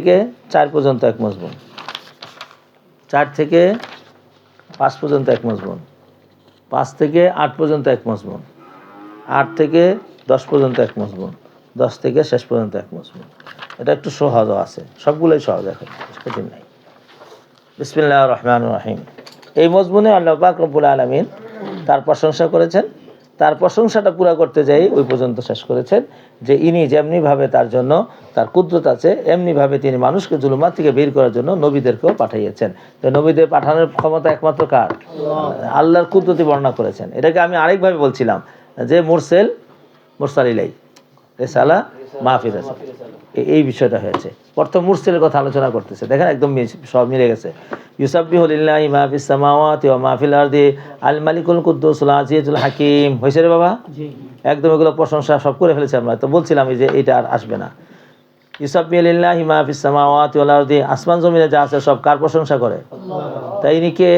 থেকে চার পর্যন্ত এক মজবুন। চার থেকে পাঁচ পর্যন্ত এক মজবুন। পাঁচ থেকে আট পর্যন্ত এক মজবুন। আট থেকে দশ পর্যন্ত এক মজবুন। দশ থেকে শেষ পর্যন্ত এক মজবুন। এটা একটু সহজও আছে। সবগুলোই সহজ এখন কঠিন নাই। বিসমিল্লাহ রহমান রাহিম। এই মজমুনে আল্লাহ পাক আলমিন তার প্রশংসা করেছেন। তার প্রশংসাটা পুরা করতে যাই, ওই পর্যন্ত শেষ করেছেন যে ইনি যেমনিভাবে তার জন্য, তার কুদ্রত আছে, এমনিভাবে তিনি মানুষকে জুলুমার থেকে বের করার জন্য নবীদেরকেও পাঠাইয়েছেন। তো নবীদের পাঠানোর ক্ষমতা একমাত্র কার? আল্লাহর কুদ্রতি বর্ণনা করেছেন। এটাকে আমি আরেকভাবে বলছিলাম যে মুরসেল মুরসালিলাই, রেসালা মাহফিজ এই বিষয়টা হয়েছে। প্রথম মুরসেলের কথা আলোচনা করতেছে। দেখেন একদম সব মিলে গেছে। ইউসাব্বিহু লিল্লাহি মা ফিস সামাওয়াতি ওয়া মা আরদি আল মালিকুল কুদ্দুসুল আজিজুল হাকিম। হয়েছে রে বাবা? একদম এগুলো প্রশংসা সব করে ফেলেছি আমরা। তো বলছিলাম যে এটা আর আসবে না। ইউসাব্বিহু লিল্লাহি মা ফিস সামাওয়াতি ওয়াল আরদি আসমান জমিনে যা আছে সব কার প্রশংসা করে? তাই ইনি কে?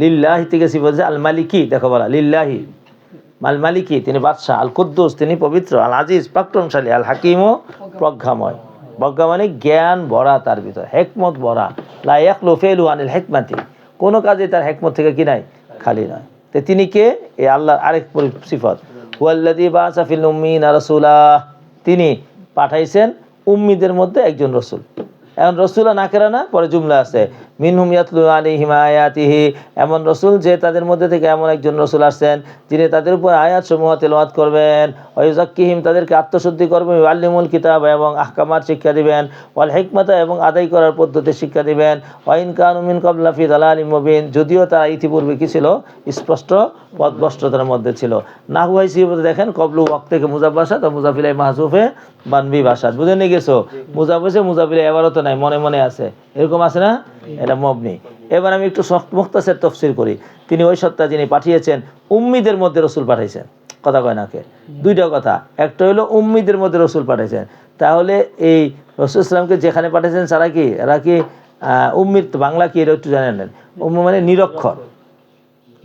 লিল্লাহি থেকে সিফত আল মালিকি। দেখো বলা লিল্লাহি। মাল মালিকি, তিনি বাদশাহ আল কুদ্দুস তিনি পবিত্র আল আজিজ প্রাক্রমশালী আল হাকিমও প্রজ্ঞাময়। প্রজ্ঞা মানে জ্ঞান ভরা তার ভিতর, হেকমত ভরা লাইয়াক লোফেলু আনিল হেকমাতি। কোনো কাজে তার হেকমত থেকে কি নাই? খালি নয় তো তিনি কে? এ আল্লাহর আরেক সিফত। হুয়াল্লাদি বাসাফিল উম্মিন রসুলাহ তিনি পাঠাইছেন উম্মিদের মধ্যে একজন রসুল। এখন রসুলা নাকেরা না পরে জুমলা আছে। মিনহুম ইয়াতলু আলাইহিম আয়াতিহি। এমন রসুল যে তাদের মধ্যে থেকে এমন একজন রসুল আসছেন যিনি তাদের উপর আয়াত সমূহ তেলাওয়াত করবেন। ওয়ুজাক্কিহিম তাদেরকে আত্মশুদ্ধি করবেন। আল্লিমুল কিতাব এবং আহকামার শিক্ষা দিবেন। ওয়াল হিকমাতা এবং আদায় করার পদ্ধতি শিক্ষা দিবেন। ওয়াইন কানুমিন কবলা ফি দালাল মুবিন যদিও তারা ইতিপূর্বে কি ছিল? স্পষ্ট পথভ্রষ্টতার মধ্যে ছিল। নাহু হাইসিবতে দেখেন কবলু ওয়াক থেকে মুজাবাসাত ও মুজাফিলাই মাহজুফে বানবি বাসাত বুঝে নিয়ে গেছো মুজাফেসে মুজাফিলাই এবারও তো নাই মনে মনে আছে। এরকম আছে না? এটা মবনি এবার আমি একটু মুক্তাসের তফসির করি। তিনি ওই সত্তা যিনি পাঠিয়েছেন, উম্মিদের মধ্যে রসুল পাঠিয়েছেন। কথা কয় নাকে দুইটা কথা। একটা হলো উম্মিদের মধ্যে রসুল পাঠিয়েছেন। তাহলে এই রসুল ইসলামকে যেখানে পাঠিয়েছেন তারা কি? এরা কি উম্মির বাংলা কি? এটা একটু জানেন নেন। উম্মি মানে নিরক্ষর।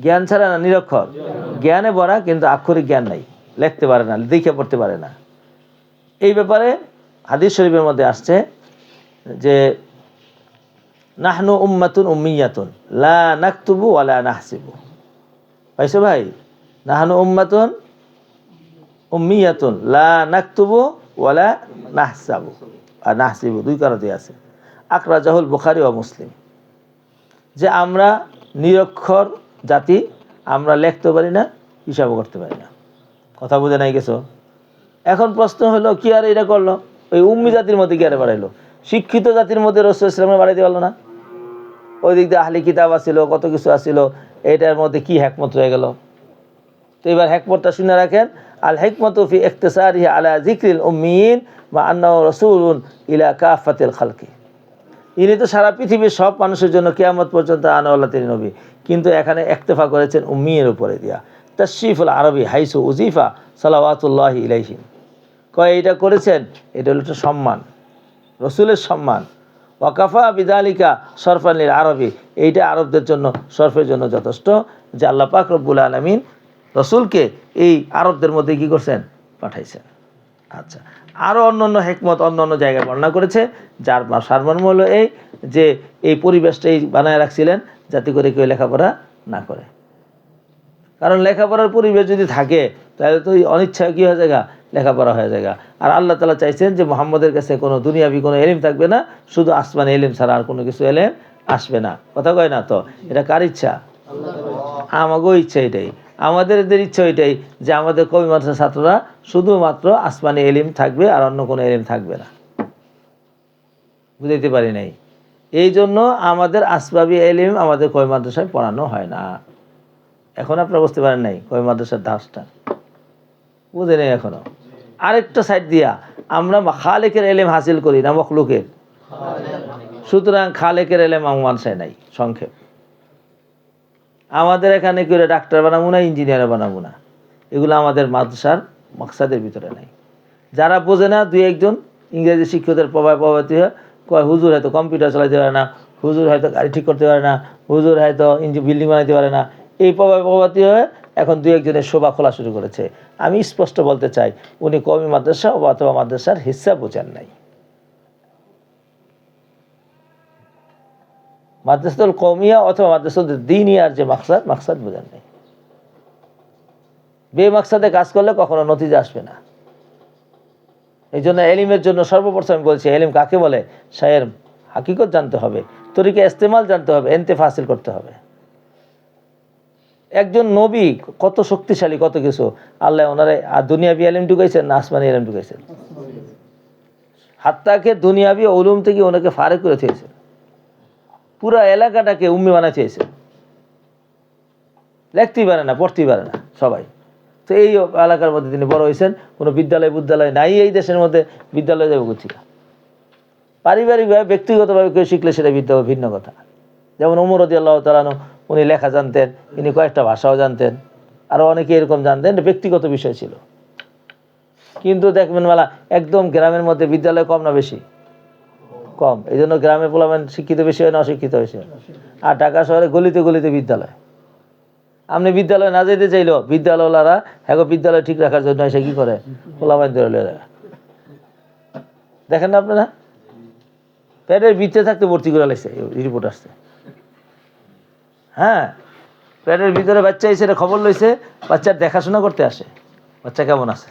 জ্ঞান ছাড়া না, নিরক্ষর। জ্ঞানে ভরা, কিন্তু আক্ষরিক জ্ঞান নাই। লিখতে পারে না দেখে পড়তে পারে না। এই ব্যাপারে হাদিস শরীফের মধ্যে আসছে যে নাহনু উম্মাতুন উম্মিয়াতুন, লা নাকতুবু ওয়ালা নাহসিবু। পাইছো ভাই? নাহনু উম্মাতুন উম্মিয়াতুন, লা নাকতুবু ওয়ালা নাহসাবু। আর নাহসিবু দুই কারণে আছে। আকরা জাহুল বুখারি ও মুসলিম। যে আমরা নিরক্ষর জাতি, আমরা লিখতে পারি না হিসাবও করতে পারি না। কথা বুঝে নাই গেছো এখন প্রশ্ন হলো, কি আর এটা করল? ওই উম্মি জাতির মধ্যে কি আরে বাড়াইলো? শিক্ষিত জাতির মধ্যে রসুল ইসলামে বাড়াইতে পারল না। ওই দিক দিয়ে আহলি কিতাব আসিল, কত কিছু আসিল, এটার মধ্যে কি হ্যাকমত রয়ে গেল? তো এবার হ্যাকমতটা শুনে রাখেন, আল হেকমত ফি ইখতিসারিহি আলা জিক্রিল উম্মিন বা আন্না রসুল ইলা কাফাতিল খালকি। ইনি তো সারা পৃথিবীর সব মানুষের জন্য কেয়ামত পর্যন্ত আনাওয়াল্লা তিনি নবী। কিন্তু এখানে একতেফা করেছেন উম্মিয়ের উপরে দিয়া। তশরিফুল আরবি হাইসু উজিফা সালাওয়াতুল্লাহ ইলাইহিম। কয় এটা করেছেন? এটা হলো একটা সম্মান। রসুলের সম্মান। ওয়াকাফা বিদালিকা সরফানির আরবি। এইটা আরবদের জন্য সরফের জন্য যথেষ্ট যে আল্লাহ পাক রব্বুল আলমিন রসুলকে এই আরবদের মধ্যে কি করছেন? পাঠাইছেন। আচ্ছা আরও অন্য অন্য হেকমত অন্য অন্য জায়গায় বর্ণনা করেছে, যার সারমর্ম হলো এই যে এই পরিবেশটাই বানায় রাখছিলেন যাতে করে কেউ লেখাপড়া না করে। কারণ লেখাপড়ার পরিবেশ যদি থাকে, তাহলে তো ওই অনিচ্ছায় কী হয়ে যায় লেখাপড়া হয়ে যায় আর আল্লাহ তালা চাইছেন যে মোহাম্মদের কাছে কোনো দুনিয়াবি কোনো এলিম থাকবে না, শুধু আসমানি এলিম ছাড়া আর কোনো কিছু এলেম আসবে না। কথা কয় না তো? এটা কার ইচ্ছা? আমাকেও ইচ্ছা এটাই। আমাদের এদের ইচ্ছা এটাই যে আমাদের কবি মাদ্রাসার ছাত্ররা শুধুমাত্র আসমানি এলিম থাকবে আর অন্য কোনো এলিম থাকবে না। বুঝাইতে পারি নাই। এই জন্য আমাদের আসবাবি এলিম আমাদের কবি মাদ্রাসায় পড়ানো হয় না। এখন আপনারা বুঝতে পারেন নাই কবি মাদ্রাসার ধাসটা বুঝে নেই এখনও। আরেকটা সাইড দিয়া আমরা খালেকের এলেম হাসিল করি না মখলুকের। সুতরাং খালেকের এলেম আমার মানুষের নাই, সংক্ষেপ। আমাদের এখানে করে ডাক্তার বানাবো না ইঞ্জিনিয়ার বানাবো না। এগুলো আমাদের মাদ্রাসার মকসাদের ভিতরে নাই। যারা বোঝে না, দুই একজন ইংরেজি শিক্ষকদের প্রভাব প্রভাবিত হয়ে, কয়, হুজুর হয়তো কম্পিউটার চালাতে পারে না, হুজুর হয়তো গাড়ি ঠিক করতে পারে না, হুজুর হয়তো ইঞ্জি বিল্ডিং বানাতে পারে না। এই প্রভাব প্রভাবিত হয়ে এখন দুই একজনের শোভা খোলা শুরু করেছে। আমি স্পষ্ট বলতে চাই, উনি কমি মাদ্রাসা অথবা মাদ্রাসার হিস্সা বোঝেন নাই। মাদ্রাসাতুল কৌমিয়া অথবা মাদ্রাসাতুল দিনিয়ার যে মাকসাদ মাকসাদ বোঝেন নেই। বে মাকসাদে কাজ করলে কখনো নতিজা আসবে না। এই জন্য এলিমের জন্য সর্বপ্রথম আমি বলছি, এলিম কাকে বলে? সায়ের হাকিকত জানতে হবে, তরিকে ইস্তেমাল জানতে হবে এনতে ফাসিল করতে হবে। একজন নবী কত শক্তিশালী, কত কিছু। আল্লাহ ওনারে, আর দুনিয়াবি এলিম ঢুকাইছেন না আসমানি এলিম ঢুকাইছেন। হাত্তাকে দুনিয়াবি ওলুম থেকে ওনাকে ফারে করে দিয়েছেন পুরো এলাকাটাকে উম্মি বানা চেয়েছেন লিখতেই পারে না, পড়তেই পারে না সবাই। তো এই এলাকার মধ্যে তিনি বড় হয়েছেন, কোনো বিদ্যালয় বিদ্যালয় নাই এই দেশের মধ্যে, বিদ্যালয় যাবে কোথিকা পারিবারিকভাবে, ব্যক্তিগতভাবে কেউ শিখলে সেটা বিদ্যা ভিন্ন কথা। যেমন ওমর রদি আল্লাহ তালানো উনি লেখা জানতেন, ইনি কয়েকটা ভাষাও জানতেন আরও অনেকে এরকম জানতেন ব্যক্তিগত বিষয় ছিল। কিন্তু দেখবেন মেলা, একদম গ্রামের মধ্যে বিদ্যালয় কম না বেশি? কম। এই জন্য গ্রামে পোলামেন শিক্ষিত বেশি হয় না অশিক্ষিত বেশি হয়। আর ঢাকা শহরে গলিতে গলিতে বিদ্যালয়। আপনি বিদ্যালয়ে না যেতে চাইলেও বিদ্যালয়ওয়ালারা হ্যাঁ বিদ্যালয় ঠিক রাখার জন্য এসে কি করে? পোলাবাইন ধরে দেখেন না আপনারা? পেটের ভিতরে থাকতে ভর্তি করে লাগছে রিপোর্ট আসছে। হ্যাঁ পেটের ভিতরে বাচ্চা এসে খবর লইছে, বাচ্চার দেখাশোনা করতে আসে। বাচ্চা কেমন আছে?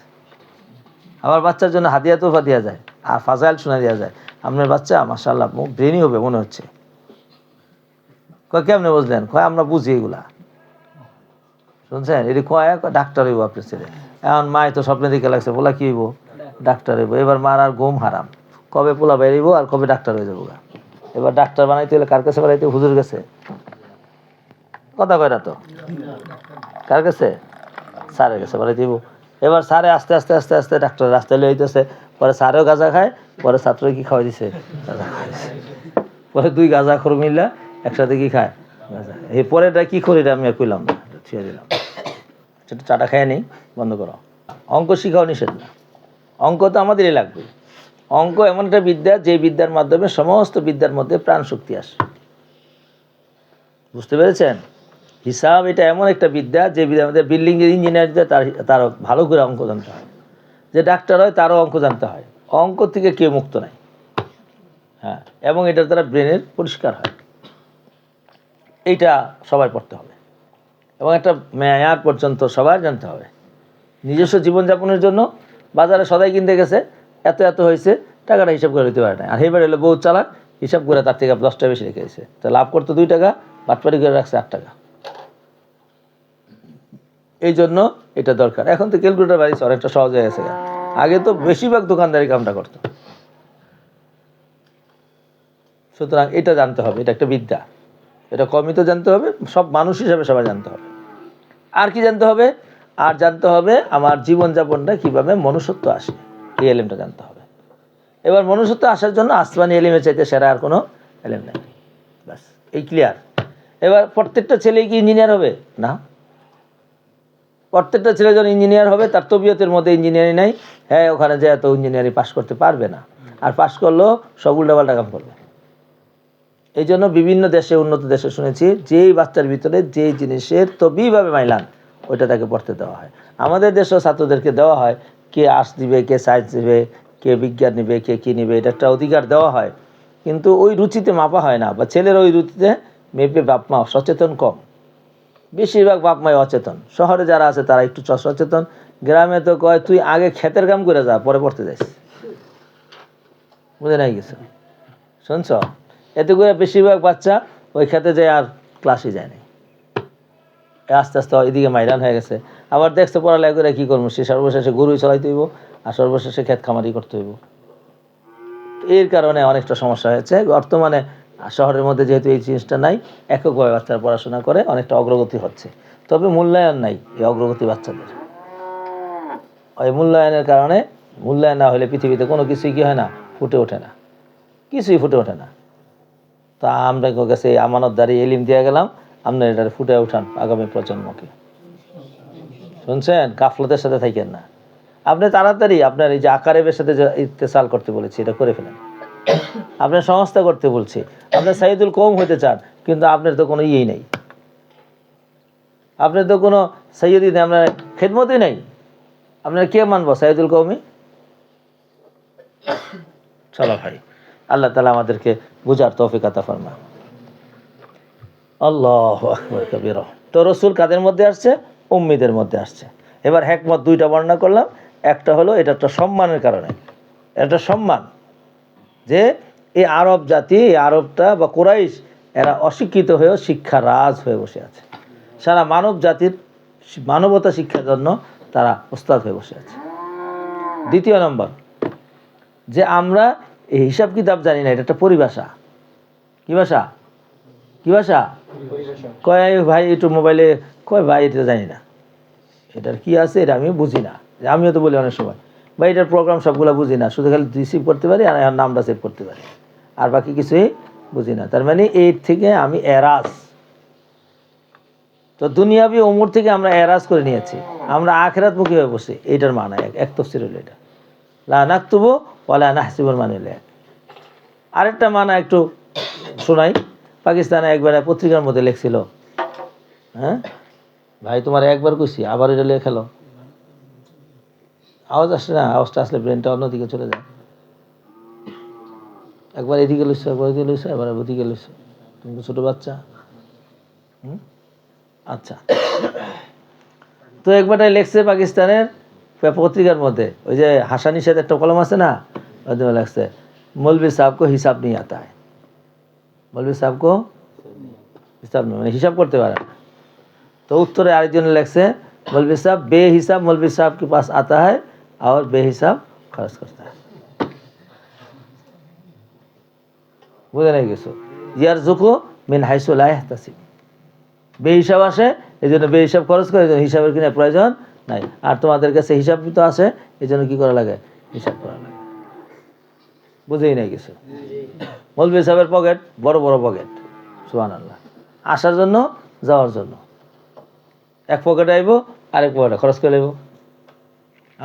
আবার বাচ্চার জন্য হাদিয়া তোফা দেওয়া যায়, আর ফাজাইল শোনা দেওয়া যায়। আপনার বাচ্চা মাসাল্লাহ মুখ ব্রেনই হবে মনে হচ্ছে। কয়, কেমনে বুঝলেন? কয়, আমরা বুঝি এগুলা। শুনছেন? এটি কয় ডাক্তার হইব আপনার ছেলে। এখন মায় তো স্বপ্নে দিকে লাগছে, বলা কি হইব? ডাক্তার হইব। এবার মার আর ঘুম হারাম। কবে পোলা বেরিব আর কবে ডাক্তার হয়ে যাব এবার ডাক্তার বানাইতে হলে কার কাছে বানাইতে? হুজুর কাছে। কথা কয় না তো? কার কাছে? স্যারের কাছে বানাইতে দিব। এবার স্যারে আস্তে আস্তে আস্তে আস্তে ডাক্তার রাস্তায় লয়ে হইতেছে পরে স্যারেও গাঁজা খায়, পরে ছাত্র কি খাওয়াই দিছে। পরে দুই গাঁজা খর মিললা একসাথে কি খায়? গাঁজা এই পরেটা কি করি আমি আর কইলাম না ছুঁয়ে দিলাম। সেটা চাটা খায় নেই, বন্ধ করো। অঙ্ক শিখাও নিষেধ না। অঙ্ক তো আমাদেরই লাগবে। অঙ্ক এমন একটা বিদ্যা, যে বিদ্যার মাধ্যমে সমস্ত বিদ্যার মধ্যে প্রাণ শক্তি আসে। বুঝতে পেরেছেন? হিসাব এটা এমন একটা বিদ্যা যে বিদ্যা আমাদের বিল্ডিং এর ইঞ্জিনিয়ার তার তারও ভালো করে অঙ্ক জানতে হয়। যে ডাক্তার হয় তারও অঙ্ক জানতে হয়। অঙ্ক থেকে কেউ মুক্ত নাই। হ্যাঁ এবং এটার দ্বারা ব্রেনের পরিষ্কার হয়। এইটা সবাই পড়তে হবে। এবং একটা মেয়ার পর্যন্ত সবার জানতে হবে। নিজস্ব জীবনযাপনের জন্য বাজারে সদাই কিনতে গেছে, এত এত হয়েছে, টাকাটা হিসাব করে দিতে পারে না আর এবার এলো বউ চালাক, হিসাব করে তার থেকে দশ টাকা বেশি রেখে দিয়েছে। তো লাভ করতো দুই টাকা বাটপাটি করে রাখছে আট টাকা। এই জন্য এটা দরকার। এখন তো ক্যালকুলেটার বাড়িছে অনেকটা সহজ হয়ে গেছে আগে তো বেশিরভাগ দোকানদারি কামটা করতো। সুতরাং এটা জানতে হবে, এটা একটা বিদ্যা। এটা কমই তো জানতে হবে, সব মানুষ হিসাবে সবাই জানতে হবে। আর কি জানতে হবে? আর জানতে হবে আমার জীবনযাপনটা কীভাবে মনুষ্যত্ব আসে, এই এলিমটা জানতে হবে। এবার মনুষ্যত্ব আসার জন্য আসমানি এলিমের চাইতে সেরা আর কোনো এলিম নেই। ব্যাস, এই ক্লিয়ার এবার প্রত্যেকটা ছেলে কি ইঞ্জিনিয়ার হবে? না। প্রত্যেকটা ছেলে যখন ইঞ্জিনিয়ার হবে, তার তবিয়তের মধ্যে ইঞ্জিনিয়ারিং নাই। হ্যাঁ ওখানে যে এত ইঞ্জিনিয়ারিং পাশ করতে পারবে না। আর পাশ করলেও সব উল্টাপাল্টা কাম করবে। এই জন্য বিভিন্ন দেশে, উন্নত দেশে শুনেছি, যেই বাচ্চার ভিতরে যেই জিনিসের তবিভাবে মাইলান, ওইটা তাকে পড়তে দেওয়া হয়। আমাদের দেশেও ছাত্রদেরকে দেওয়া হয়, কে আর্টস দিবে, কে সায়েন্স দিবে, কে বিজ্ঞান নিবে, কে কী নিবে, এটা একটা অধিকার দেওয়া হয়। কিন্তু ওই রুচিতে মাপা হয় না, বা ছেলের ওই রুচিতে মেপে বাপ মা সচেতন কম। বেশিরভাগ বাপ মাই অচেতন। শহরে যারা আছে তারা একটু সচেতন। গ্রামে তো কয়, তুই আগে ক্ষেতের কাম করে যা, পরে পড়তে যাইস। বুঝে নাই গেছে শুনছ? এতে করে বেশিরভাগ বাচ্চা ওই খেতে যায় আর ক্লাসে যায় নাই। আস্তে আস্তে এদিকে মাইরান হয়ে গেছে। আবার দেখছে পড়ালেখা করে কী করব? সে সর্বশেষে গরুই চলাইতে হইব, আর সর্বশেষে ক্ষেত খামারি করতে হইব। এর কারণে অনেকটা সমস্যা হয়েছে। বর্তমানে শহরের মধ্যে যেহেতু এই জিনিসটা নাই, এককভাবে বাচ্চারা পড়াশোনা করে, অনেকটা অগ্রগতি হচ্ছে। তবে মূল্যায়ন নাই এই অগ্রগতি বাচ্চাদের। ওই মূল্যায়নের কারণে মূল্যায়ন না হলে পৃথিবীতে কোনো কিছুই কি হয় না, ফুটে ওঠে না। কিছুই ফুটে ওঠে না। তা আমরা কাছে এই আমানতদারি এলিম দিয়ে গেলাম আপনার এটা ফুটে উঠান আগামী প্রজন্মকে। শুনছেন? কাফলতের সাথে থাকেন না। আপনি তাড়াতাড়ি আপনার এই যে আকারেবের সাথে যে ইত্তেসাল করতে বলেছি, এটা করে ফেলেন। আপনার সংস্থা করতে বলছি। আপনার সাইদুল কম হতে চান, কিন্তু আপনার তো কোনো ইয়েই নেই। আপনার তো কোনো সৈয়দি নেই, আপনার খেদমতই নেই। আপনার কে মানবো, সাইদুল কৌমি চলো ভাই, আল্লাহ তালা আমাদেরকে বুঝার তৌফিক আতা ফরমা আল্লাহ কবির। তো রসুল কাদের মধ্যে আসছে? উম্মিদের মধ্যে আসছে। এবার হ্যাকমত দুইটা বর্ণনা করলাম। একটা হলো, এটা একটা সম্মানের কারণে। এটা সম্মান। যে এই আরব জাতি, এই আরবটা বা কোরাইশ, এরা অশিক্ষিত হয়েও শিক্ষা রাজ হয়ে বসে আছে। সারা মানব জাতির মানবতা শিক্ষার জন্য তারা ওস্তাদ হয়ে বসে আছে। দ্বিতীয় নম্বর, যে আমরা এই হিসাব কিতাব জানি না, এটা একটা পরিভাষা। কি ভাষা? কি ভাষা? কয় ভাই একটু মোবাইলে, কয় ভাই এটা জানি না। এটার কি আছে, এটা আমি বুঝি না। আমিও তো বলি অনেক সময়। ভাই এটার প্রোগ্রাম সবগুলো বুঝি না, শুধু খালি রিসিভ করতে পারি আর নামটা সেভ করতে পারি। আর বাকি কিছুই বুঝি না। তার মানে এর থেকে আমি এরাজ। তো দুনিয়াবি ওমর থেকে আমরা এরাজ করে নিয়েছি। আমরা আখেরাত মুখী হয়ে বসে। এইটার মানা এক এক তফসির হলো এটা। লা নাকতুবু ওয়ালা নাহসিবুর মানে হলো এক আরেকটা মানা একটু শোনাই। পাকিস্তানে একবার পত্রিকার মধ্যে লেখছিল হ্যাঁ? ভাই তোমার একবার কইছি, আবার এটা লেখালো আওয়াজ আসে না, আওয়াজটা আসলে ব্রেনটা অন্যদিকে চলে যায়। একবার এদিকে লইছে, একবার এদিকে লইছে একবার ওদিকে লইছে। তুমি তো ছোটো বাচ্চা। আচ্ছা। তো একবারটাই লেখছে পাকিস্তানের পত্রিকার মধ্যে। ওই যে হাসানি সাথে একটা কলম আছে না ওদের লাগছে মৌলবি সাহেবকে হিসাব নিয়ে আতা হয় মৌলবি সাহেবকে হিসাব নিয়ে মানে হিসাব করতে পারে তো উত্তরে আরেকজন লেখছে, মৌলবি সাহেব বে হিসাব মৌলবি সাহেব পাশ পাস আতা হয় और बेहिसाब खर्च करता है বুঝে নাই কিছু ইয়ার জুকু মিন হাইসুল্লাহ তাসিব বেহিসাব আসে এই জন্য বেহিসাব খরচ করে এই জন্য হিসাবের কিনা প্রয়োজন নাই আর তোমাদের কাছে হিসাব তো আসে এই জন্য কী করা লাগে হিসাব করা লাগে বুঝেই নাই কিছু মৌলবী সাহেবের পকেট বড় বড় পকেট সুহান আল্লাহ আসার জন্য যাওয়ার জন্য এক পকেটে আইব আরেক পকেটে খরচ করে নেব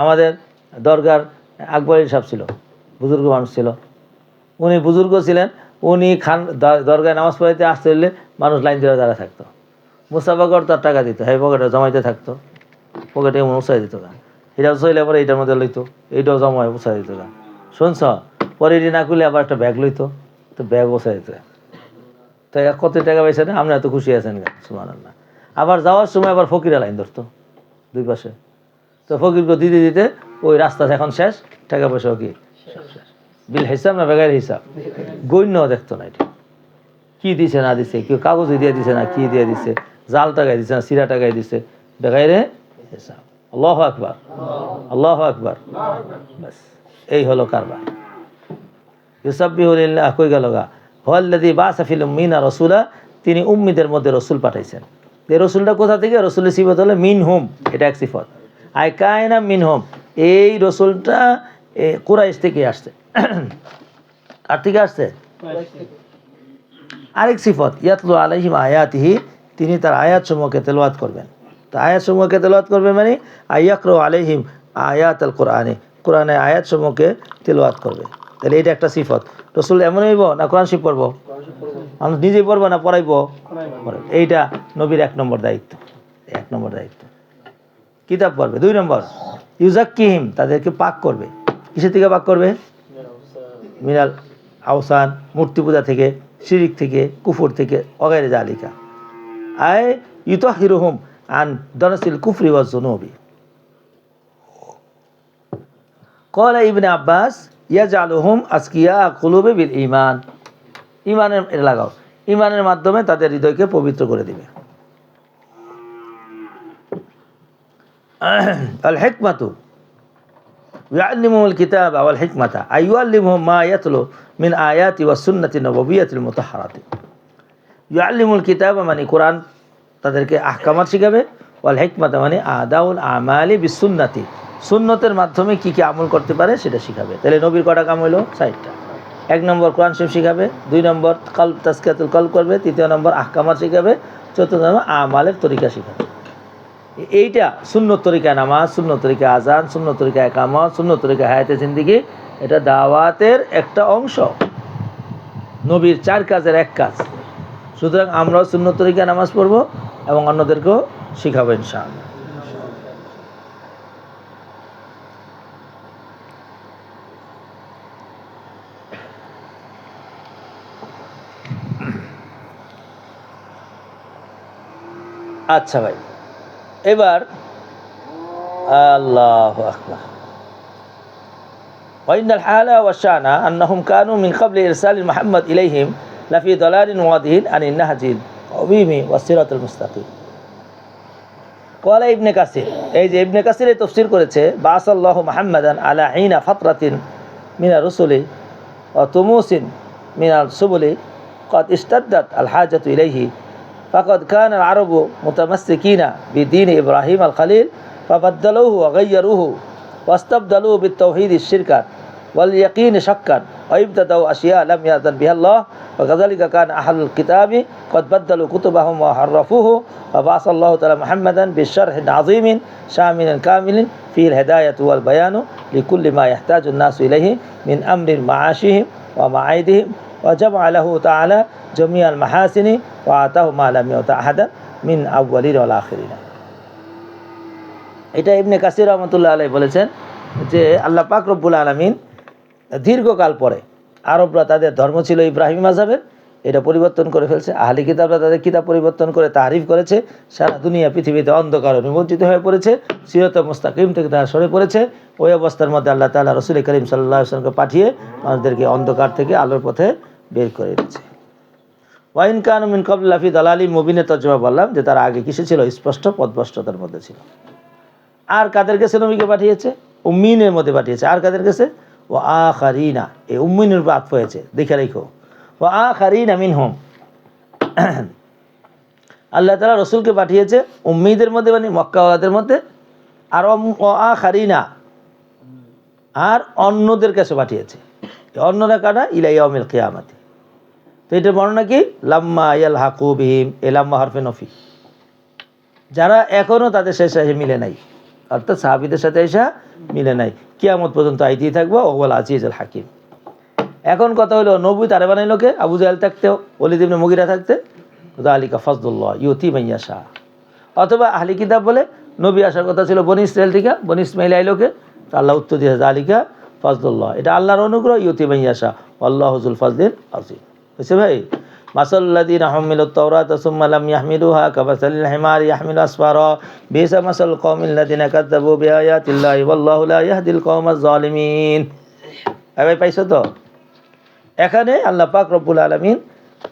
আমাদের দরগার আকবরী সাহেব ছিল, বুজুর্গ মানুষ ছিল। উনি বুজুর্গ ছিলেন, উনি খান দরগায় নামাজ পড়াইতে আসতে হলে মানুষ লাইন ধরে দাঁড়া থাকতো। মুসাফাকর তার টাকা দিত হ্যাঁ পকেটে জমাইতে থাকতো। পকেটে মুসাই দিত গা এটা চলে পরে এইটার মধ্যে লইতো এইটাও জমায় মুসাই দিত গা শুনছ পরে এটি না করলে আবার একটা ব্যাগ লইতো, তো ব্যাগ বসাই দিত। তো কত টাকা পাইছে না আপনি এত খুশি আছেন সুমান আবার যাওয়ার সময় আবার ফকিরা লাইন ধরতো, দুই পাশে। তো ফকিরকে দিতে দিতে ওই রাস্তা এখন শেষ, টাকা পয়সাও কি? বিল হিসাব না বেগার হিসাব? গণ্য দেখতো না এটা। কি দিছে না দিছে, কেউ কাগজ দিয়ে দিছে না, কি দিয়ে দিছে, জাল টাকায় দিছে না, সিরা টাকায় দিছে বেগাইরে হিসাব। আল্লাহ আকবার। আল্লাহ আকবার। ব্যাস এই হলো কারবার। ইউসাব্বিহুলিল্লাহ কই গেল গা? হল্লাদি বাসাফিল মিনা রসুলা, তিনি উম্মিদের মধ্যে রসুল পাঠাইছেন। এই রসুলটা কোথা থেকে? রসুলের সিফত হলে মিন হোম এটা এক সিফত। আই কায়না মিন হোম এই রসুলটা কুরাইশ থেকে আসছে। আর থেকে আসছে? আরেক সিফত ইয়াতলু আলাইহিম আয়াতিহি তিনি তার আয়াত সমূহকে তেলাওয়াত করবেন। তা আয়াত সমূহকে তেলাওয়াত করবেন মানে আয়াকর আলাইহিম আয়াত আল কোরআনে কোরআনে আয়াত সমূহকে তেলাওয়াত করবে। তাহলে এটা একটা সিফত। রসুল এমন হইব না কোরআন শিব পড়ব? আমরা নিজেই পড়ব না পড়াইবো। এইটা নবীর এক নম্বর দায়িত্ব। এক নম্বর দায়িত্ব। কিতাব পড়বে, দুই নম্বর, ইউজাক্কিহিম, তাদেরকে পাক করবে। কিসের থেকে পাক করবে? মিনাল আওসান, মূর্তি পূজা থেকে, শিরিক থেকে, কুফুর থেকে অগাইরে জালিকা আয় ইউতাহিরুহুম আন দনসিল কুফরি ওয়াজ জুনুবি কলা ইবনে আব্বাস ইয়াজালুহুম আজকিয়া কুলুবে বিল ইমান ইমানের এটা লাগাও। ইমানের মাধ্যমে তাদের হৃদয়কে পবিত্র করে দিবে। আল হেকমাতু ইয়াল্লিমুল কিতাব আওয়াল হেকমাতা আইয়াল্লিমু মা ইয়াতলো মিন আয়াতি ওয়া সুন্নাতি নববিয়াতিল মুতাহারাতি। ইয়াল্লিমুল কিতাব মানে কোরআন তাদেরকে আহকামাত শিখাবে ওয়াল হেকমাতা মানে আদাউল আমালি বিসুন্নাতি। সুন্নতের মাধ্যমে কি কি আমল করতে পারে সেটা শিখাবে। তাহলে নবীর কটা কাম হলো? সাইডটা এক নম্বর কোরআন শরীফ শিখাবে, দুই নম্বর কাল তাস্কিয়াতুল কল করবে, তৃতীয় নম্বর আহকামাত শিখাবে, চতুর্থ নম্বর আমালের তরিকা শিখাবে। এইটা শূন্য তরিকা নামাজ শূন্য তরিকা আজান শূন্য তরিকা একামত শূন্য তরিকা হায়াতে জিন্দিগি, এটা দাওয়াতের একটা অংশ। নবীর চার কাজের এক কাজ। সুতরাং আমরাও শূন্য তরিকা নামাজ পড়ব এবং অন্যদেরকেও শিখাবো ইনশাআল্লাহ। আচ্ছা ভাই। এবার আল্লাহ আকবার وإن الحال والشأن أنهم كانوا من قبل إرسال محمد إليهم لفي ضلال واضح عن النهج القويم والصراط المستقيم قال ابن কাসির এই যে ইবনে কাসির এই তফসির করেছে বাসাল্লাহু মুহাম্মাদান আলা হিনা ফাতরাতিন মিনা রুসুলি ওয়া তুমুসিন মিনাল সুবুলি قد اشتدت الحاجة إليه فقد كان العرب متمسكين بدين إبراهيم الخليل فبدلوه وغيروه واستبدلوه بالتوحيد الشركا واليقين شكا وابتدوا أشياء لم يأذن بها الله وكذلك كان أهل الكتاب قد بدلوا كتبهم وحرفوه فبعث الله تعالى محمدا بالشرح عظيم شامل كامل فيه الهداية والبيان لكل ما يحتاج الناس إليه من أمر معاشهم ومعايدهم ওয়াজাব আলাহু তালা জমি আল মাহাসিনী ও আতাহ মালামি আহাদা মিন আউ্বালির আল এটা ইবনে কাসির রহমতুল্লাহ আলাই বলেছেন যে আল্লাহ পাক রব্বুল আলমিন দীর্ঘকাল পরে আরবরা তাদের ধর্ম ছিল ইব্রাহিম মাজাবের এটা পরিবর্তন করে ফেলছে, আহলি কিতাবরা তাদের কিতাব পরিবর্তন করে তারিফ করেছে, সারা দুনিয়া পৃথিবীতে অন্ধকার নিমজ্জিত হয়ে পড়েছে, সিরত মুস্তাকিম থেকে তারা সরে পড়েছে, ওই অবস্থার মধ্যে আল্লাহ তালা রসুল করিম সাল্লাহ পাঠিয়ে মানুষদেরকে অন্ধকার থেকে আলোর পথে বের করে দিয়েছে ওয়াইন কান মিন কবল লাফি দালালি মুবিনের তর্জমা বললাম যে তার আগে কিসে ছিল? স্পষ্ট পদভষ্টতার মধ্যে ছিল। আর কাদের কাছে নবীকে পাঠিয়েছে? উম্মিনের মধ্যে পাঠিয়েছে। আর কাদের কাছে? ও আ খারিনা এই উম্মিনের উপর আত্ম হয়েছে। দেখে রেখো। ও আ খারিনা মিন হোম আল্লাহ তালা রসুলকে পাঠিয়েছে উম্মিদের মধ্যে মানে মক্কাওয়ালাদের মধ্যে। আর আ খারিনা আর অন্যদের কাছে পাঠিয়েছে। অন্যরা কারা? ইলাই অমিল কেয়ামাতি। তো এটার বর্ণনা কি লাম্মা ইয়াল হাকুবিহিম এ লাম্মা হরফে নফি। যারা এখনও তাদের শেষে এসে মিলে নাই, অর্থাৎ সাহাবিদের সাথে এসে মিলে নাই। কিয়ামত পর্যন্ত আইতেই থাকব ওবল আজিজ আল হাকিম। এখন কথা হলো, নবী তারে বানাই লোকে আবু জাহেল থাকতে অলিদ ইবনে মুগিরা থাকতে? আলিকা ফজদুল্লাহ ইউতি মাইয়া শাহ অথবা আহলি কিতাব বলে, নবী আসার কথা ছিল বনি ইসরায়েল থেকে, বনি ইসমাইল আইলোকে তো আল্লাহ উত্তর দিয়েছে আলিকা ফজদুল্লাহ এটা আল্লাহর অনুগ্রহ, ইউতি মাইয়া শাহ আল্লাহ হজুল ফজদিন আজিম বুঝছে ভাই? মাসাল্লাদিন আহমিল তৌরাত সুম্মালাম ইয়াহমিলুহা কাবাসালিল হিমার ইয়াহমিল আসফারা। বিসা মাসাল কওমিল্লাদিন কাযাবু বিআয়াতিল্লাহি ওয়াল্লাহু লা ইয়াহদিল কওমাজ জালিমিন ভাই, পাইছো তো? এখানে আল্লাহ পাক রব্বুল আলমিন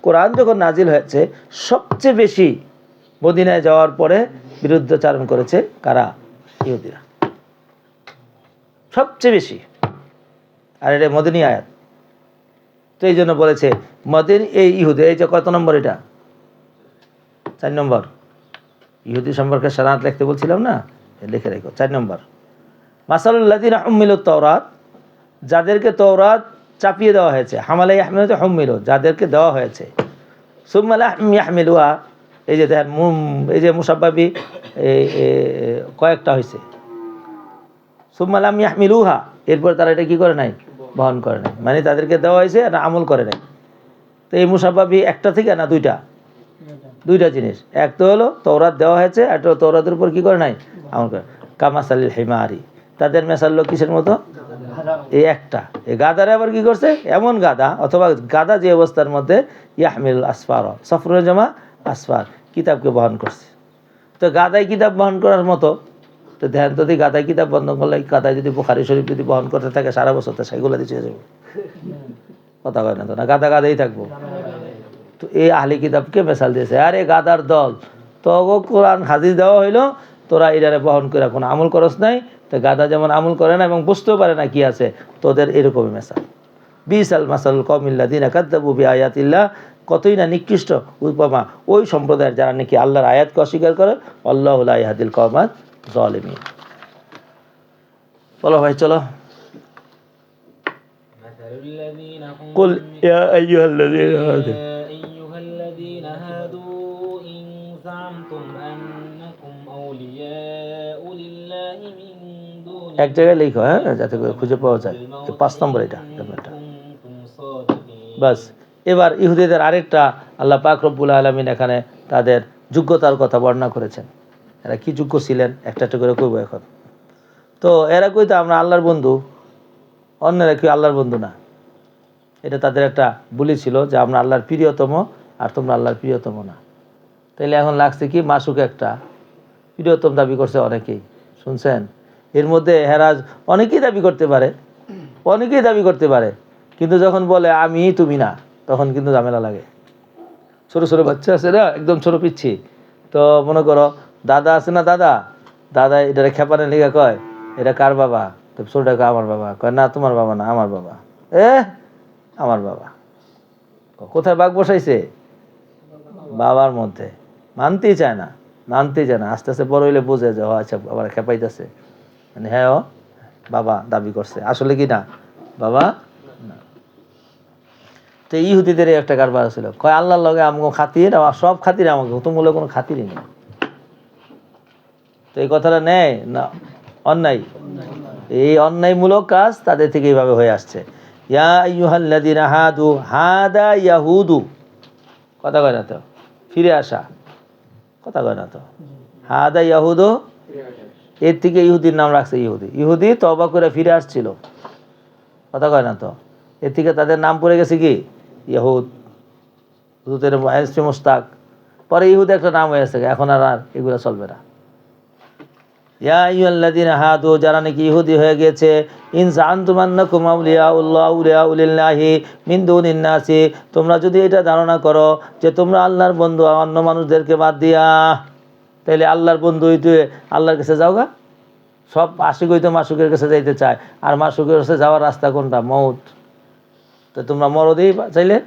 কোরআন যখন নাজিল হয়েছে, সবচেয়ে বেশি মদিনায় যাওয়ার পরে বিরুদ্ধাচারণ করেছে কারা? ইহুদিরা। সবচেয়ে বেশি। আর এটা মদিনী আয়াত। তো এই জন্য বলেছে, মদিন এই ইহুদি, এই যে কত নম্বর এটা? চার নম্বর। ইহুদি সম্পর্কে সারাত লিখতে বলছিলাম না? লিখে রেখো, চার নম্বর। মাসালুল্লাদিন আহমিল তওরাত, যাদেরকে তওরাত চাপিয়ে দেওয়া হয়েছে, হামালাই আহমেদ হমিল যাদেরকে দেওয়া হয়েছে। সুম্মালা ইয়াহমিলুয়া এই যে দেখেন এই যে মুসাব্বাবি কয়েকটা হয়েছে সুম্মালাম ইয়াহমিলুহা, এরপর তারা এটা কি করে নাই? বহন করে নাই। মানে তাদেরকে দেওয়া হয়েছে না আমল করে নাই। তো এই মুসাব্বাবি একটা থেকে না দুইটা? দুইটা জিনিস। এক তো হলো তৌরাত দেওয়া হয়েছে, আর তৌরাতের উপর কি করে নাই? আমল করে। কামাসালিল হেমারি। তাদের মেশাল্লো কিসের মতো? এই একটা। এই গাদারে আবার কি করছে? এমন গাদা, অথবা গাদা যে অবস্থার মধ্যে ইয়াহমিল আসফার, সফরুল জামা আসফার, কিতাবকে বহন করছে। তো গাদায় কিতাব বহন করার মতো তো ধ্যান যদি গাদায় কিতাব বন্ধ করলে গাদায় যদি বুখারি শরীফ যদি বহন করতে থাকে, সারা বছর তো সেগুলো দিয়ে যাবে। কথা কয় না তো? না, গাদা গাদাই থাকব। তো এই আহলি কিতাবকে মেশাল দিয়েছে? আর গাদার দল। তো কোরআন হাজির দেওয়া হইল, তোরা এটারে বহন করে কোনো আমল করস নাই, তো গাদা যেমন আমল করে না এবং বুঝতেও পারে না কি আছে, তোদের এরকমই মেশাল। বিশাল মাসাল কমিল্লা দিন একাদ্দাবু বি আয়াতিল্লাহ কতই না নিকৃষ্ট উপমা। ওই সম্প্রদায়ের যারা নাকি আল্লাহর আয়াতকে অস্বীকার করে, আল্লাহ ইহাদিল কমাত জলিমি বলো ভাই চলো مثل الذين قل يا أيها الذين هادوا يا أيها الذين هادوا إن زعمتم أنكم أولياء لله من دون এক জায়গায় লিখো হ্যাঁ যাতে করে খুঁজে পাওয়া যায় এই পাঁচ নম্বর এটা এটা كنتم صادقين বাস এবার ইহুদিদের আরেকটা আল্লাহ পাক রব্বুল আলমিন এখানে তাদের যোগ্যতার কথা বর্ণনা করেছেন এরা কি যোগ্য ছিলেন? একটা একটা করে করব এখন। তো এরা কইতো আমরা আল্লাহর বন্ধু, অন্যরা কেউ আল্লাহর বন্ধু না? এটা তাদের একটা বুলি ছিল যে আমরা আল্লাহর প্রিয়তম আর তোমরা আল্লাহর প্রিয়তম না। তাইলে এখন লাগছে কি, মাসুক একটা। প্রিয়তম দাবি করছে অনেকেই, শুনছেন? এর মধ্যে হেরাজ অনেকেই দাবি করতে পারে, অনেকেই দাবি করতে পারে। কিন্তু যখন বলে, আমি, তুমি না, তখন কিন্তু ঝামেলা লাগে। ছোট ছোট বাচ্চা আছে না, একদম ছোট পিচ্ছি। তো মনে করো দাদা আছে না দাদা? দাদা এটা খেপানে লেগে কয়, এটা কার বাবা? ছোটোটা কয়, আমার বাবা। কয়, না, তোমার বাবা না, আমার বাবা। এ, আমার বাবা। কোথায় বাঘ বসাইছে? বাবার মধ্যে। মানতেই চায় না, মানতেই চায় না। আস্তে আস্তে বড় হইলে বোঝে যে আচ্ছা বাবার খেপাইতেছে। মানে হ্যাঁ ও, বাবা দাবি করছে। আসলে কি না? বাবা তো ইহুদিদের একটা কারবার ছিল। কয়, আল্লাহর লগে আমাকে খাতির সব খাতির আমাকে তোমার কোনো খাতিরই নেই। তো এই কথাটা নেয়? না। অন্যায়। এই অন্যায়মূলক কাজ তাদের থেকে এইভাবে হয়ে আসছে। ইয়া ইউহাল্লাদিনা হাদু, হাদা ইয়াহুদু। কথা কয় না তো? ফিরে আসা। কথা কয় না তো? হাদা ইয়াহুদু। এর থেকে ইহুদির নাম রাখছে ইহুদি। ইহুদি তবা করে ফিরে আসছিল। কথা কয় না তো? এর থেকে তাদের নাম পড়ে গেছে কি? ইহুদ হুদের মুস্তাক। পরে ইহুদ একটা নাম হয়ে গেছে। এখন আর এগুলো চলবে না। হাদু, যারা নাকি ইহুদি হয়ে গেছে, ইন জানতুম আন্নাকুম আউলিয়াউল্লাহ আউলিয়াউলিল্লাহি মিন দুনিন নাসি, তোমরা যদি এটা ধারণা করো যে তোমরা আল্লাহর বন্ধু, অন্য মানুষদেরকে বাদ দিয়া, তাইলে আল্লাহর বন্ধু হইতে আল্লাহর কাছে যাও গা। সব আশিক হইতে মাসুকের কাছে যাইতে চায়। আর মাসুকের কাছে যাওয়ার রাস্তা কোনটা? মৌত তো তোমরা মরদেই চাইলে।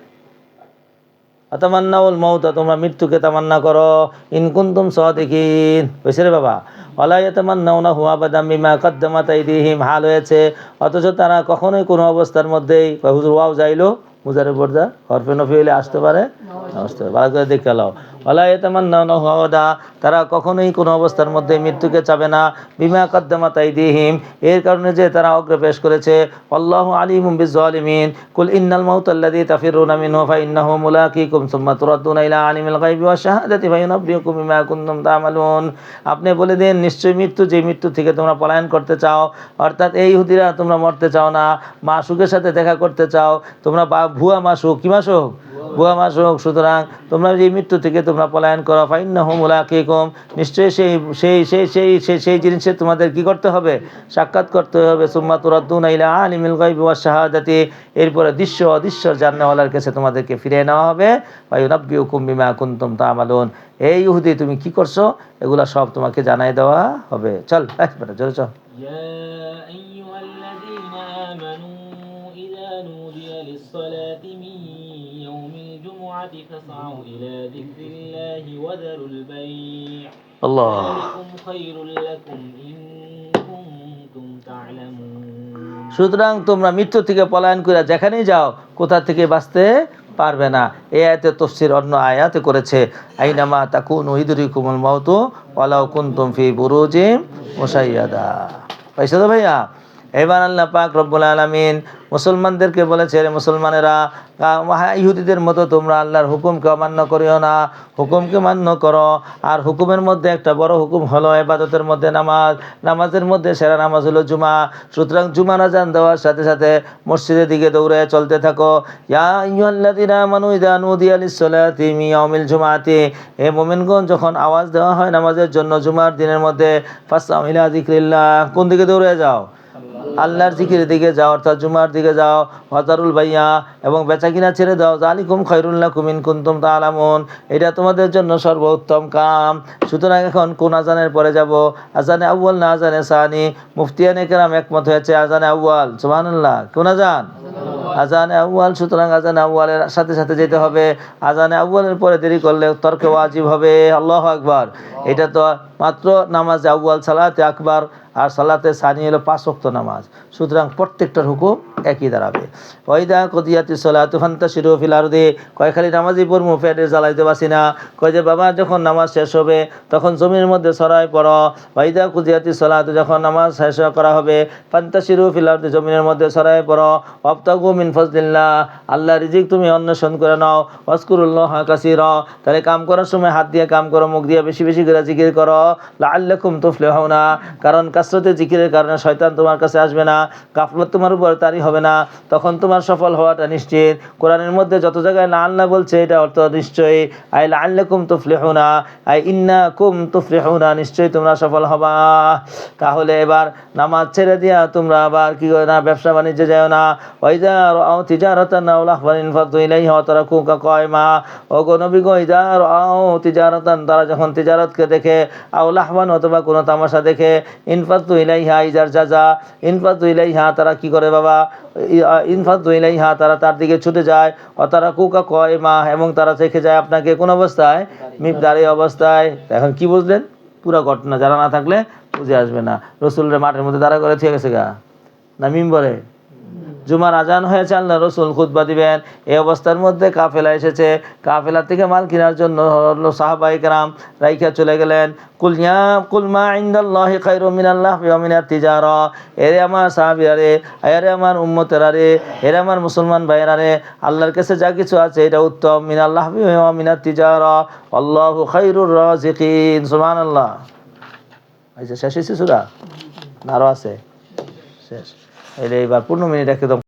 তামান্না আতামান্নাউল মৌতা তোমরা মৃত্যুকে তামান্না করো। ইনকুন্তুম সদিকিন। হয়েছে রে বাবা। আইদিহিম। হাল হয়েছে, অথচ তারা কখনোই কোনো অবস্থার মধ্যেই হুজুর ওয়াও যাইলো মুজারে পর্দা, হরফে নফি আসতে পারে আসতে পারে। ভালো করে দেখে তারা কখনোই কোনো অবস্থার মধ্যে মৃত্যুকে চাবে না, বিমা কদ্দামাত আইদিহিম, এর কারণে যে তারা অগ্রপেশ করেছে আল্লাহু আলিমুম বিজ্জালিমিন, কুল ইন্নাল মাউত আল্লাযী তাফিরুনা মিনহু, ফাইন্নাহু মুলাকীকুম সুম্মা তুরাদ্দুনা ইলা আলিমিল গায়বি ওয়াশ শাহাদাতি, ফায়ুনাব্বিউকুম বিমা কুনতুম তা'মালুন। আপনি বলে দেন নিশ্চয় মৃত্যু, যে মৃত্যু থেকে তোমরা পলায়ন করতে চাও, অর্থাৎ এই হুদিরা তোমরা মরতে চাও না, মাসুকের সাথে দেখা করতে চাও, তোমরা ভুয়া মাসুক, কি মাসুক? বুয়া মাস হোক সুতরাং তোমরা যে মৃত্যু থেকে তোমরা পলায়ন করো ফাইন্য হোম ওলা কে কম নিশ্চয়ই সেই সেই সেই সেই সেই সেই জিনিসে তোমাদের কী করতে হবে? সাক্ষাৎ করতে হবে। সুম্মা তুরাদ্দুন ইলা আলিমিল গাইবি ওয়া শাহাদাতি। এরপরে দৃশ্য অদৃশ্য জান্নাওয়ালার কাছে তোমাদেরকে ফিরে নেওয়া হবে। ফায়ুনাব্বিউ হুকুম বিমা কুন্তুম তা তা'মালুন। এই ইহুদি, তুমি কি করছ? এগুলো সব তোমাকে জানাই দেওয়া হবে। চল, একবারে জোরে চল। ইয়া আইয়ুহাল্লাযীনা আমানু ইযা নুদিয়া লিস-সালাতি মিন الجمعة فاسعوا إلى ذكر الله وذروا البيع আল্লাহ ذلكم خير لكم إن كنتم تعلمون সুতরাং তোমরা মৃত্যু থেকে পলায়ন করে যেখানেই যাও কোথা থেকে বাঁচতে পারবে না এই আয়াতে তফসির অন্য আয়াতে করেছে আইনামা তাকুন ইদরিকুমুল মাউতু ওয়ালাউ কুনতুম ফি বুরুজিম মুশাইয়াদা পাইছো তো ভাইয়া এবার আল্লাহ পাক রব্বুল আলামিন, মুসলমানদেরকে বলেছে রে মুসলমানেরা ইহুদিদের মতো তোমরা আল্লাহর হুকুমকে অমান্য করিও না। হুকুমকে মান্য করো। আর হুকুমের মধ্যে একটা বড় হুকুম হলো এবাদতের মধ্যে নামাজ। নামাজের মধ্যে সেরা নামাজ হলো জুমা। সুতরাং জুমা নাজান দেওয়ার সাথে সাথে মসজিদের দিকে দৌড়ে চলতে থাকো। ইয়াউমিল জুমআতি। হে মুমিনগণ, যখন আওয়াজ দেওয়া হয় নামাজের জন্য জুমার দিনের মধ্যে ইলা যিকরিল্লাহ কোন দিকে দৌড়ে যাও? আল্লাহর জিকিরের দিকে যাও, অর্থাৎ জুমার দিকে যাও, হজারুল ভাইয়া, এবং বেচা কিনা ছেড়ে দাও জালিকুম খৈরুল্লাহ কুমিন কুন্তুম তালামুন এটা তোমাদের জন্য সর্বোত্তম কাম। সুতরাং এখন কোন আজানের পরে যাব? আজানে আউ্য়াল না আজানে সানি? মুফতিয়ানে কেরাম একমত হয়েছে, আজানে আউ্য়াল। সুবহানাল্লাহ। কোন আজান? আজানে আউ্য়াল, সুতরাং আজানে আউ্য়ালের সাথে সাথে যেতে হবে। আজানে আউ্য়ালের পরে দেরি করলে তর্কে ওয়াজিব হবে। আল্লাহ আকবার। এটা তো মাত্র নামাজ আউ্য়াল সালাতে আকবার। আর সালাতে সানি হলো পাঁচ ওয়াক্ত নামাজ। সুতরাং প্রত্যেকটার হুকুম একই দাঁড়াবে। ওইদা কদিয়াতি সলাত ফান্তা শিরু ফিলারদে কয় খালি নামাজই পড়মু ফেটে জ্বালাইতে পারছি না। কয় যে, বাবা, যখন নামাজ শেষ হবে, তখন জমির মধ্যে সরাই পড়ো। ওইদা কুদিয়াতি সলাত, যখন নামাজ শেষ করা হবে ফান্তা শিরু ফিলারদে জমিনের মধ্যে সরাই পড়ো। অপ্তাগু মিন ফজলিল্লাহ আল্লাহ রিজিক তুমি অন্বেষণ করে নাও। ওয়াসকুরুল্লাহ কাসির, তাহলে কাম করার সময় হাত দিয়ে কাম করো, মুখ দিয়ে বেশি বেশি করে জিকির করো। লাআল্লাকুম না কারণ কাজ কাসরতে জিকিরের কারণে শয়তান তোমার কাছে আসবে না, গাফলত তোমার উপর তারই হবে না, তখন তোমার সফল হওয়াটা নিশ্চিত। কোরআনের মধ্যে যত জায়গায় না আল্লাহ বলছে, এটা অর্থ নিশ্চয়ই, আই লাল্লাকুম তুফলিহুনা, আই ইন্না কুম তুফলিহুনা, নিশ্চয়ই তোমরা সফল হবা। তাহলে এবার নামাজ ছেড়ে দিয়া তোমরা আবার কি করে না, ব্যবসা বাণিজ্যে যাও না। ওইদা আও তিজারাতান আও লাহবান ইনফাকতু ইলাইহা ওয়া তারাকুকা কায়মা। ও গো নবী গো, ইদা আও তিজারাতান, তারা যখন তিজারতকে দেখে, আও লাহবান অথবা কোনো তামাশা দেখে ইনফাকতু ইলাইহা ইজার জাজা, ইনফাতু ইলাইহা, তারা কি করে বাবা? ইনফাতু ইলাইহা, তারা তার দিকে ছুটে যায়। ও তারা কুকা কয়মা, এবং তারা দেখে যায় আপনাকে কোন অবস্থায়? মিপদারি অবস্থায়। এখন কি বুঝলেন? পুরো ঘটনা, যারা না থাকলে বুঝে আসবে না। রসুলের মাঠের মধ্যে দাঁড়া করে থেকে গেছে গা। না মিম্বরে? জুমার আজান হয়েছে, আল্লাহ রসুল খুতবা দিবেন। এই অবস্থার মধ্যে কাফেলা এসেছে। কাফেলা থেকে মাল কেনার জন্য হলো সাহাবাই কেরাম রাইখা চলে গেলেন। কুলিয়া কুলমা ইন্দাল্লাহ খাইরু মিনাল্লাহ ওয়া মিনাত তিজারা। এরে আমার সাহাবীরা রে, এরে আমার উম্মতেরা রে, এরে আমার মুসলমান ভাইয়েরা রে, আল্লাহর কাছে যা কিছু আছে এটা উত্তম। মিনাল্লাহ মিনাত তিজারা। আল্লাহু খাইরুর রাজিকিন। সুবহানাল্লাহ। আচ্ছা শেষ হয়েছে সুরা? না, আরও আছে। শেষ। এই এইবার পনেরো মিনিট একদম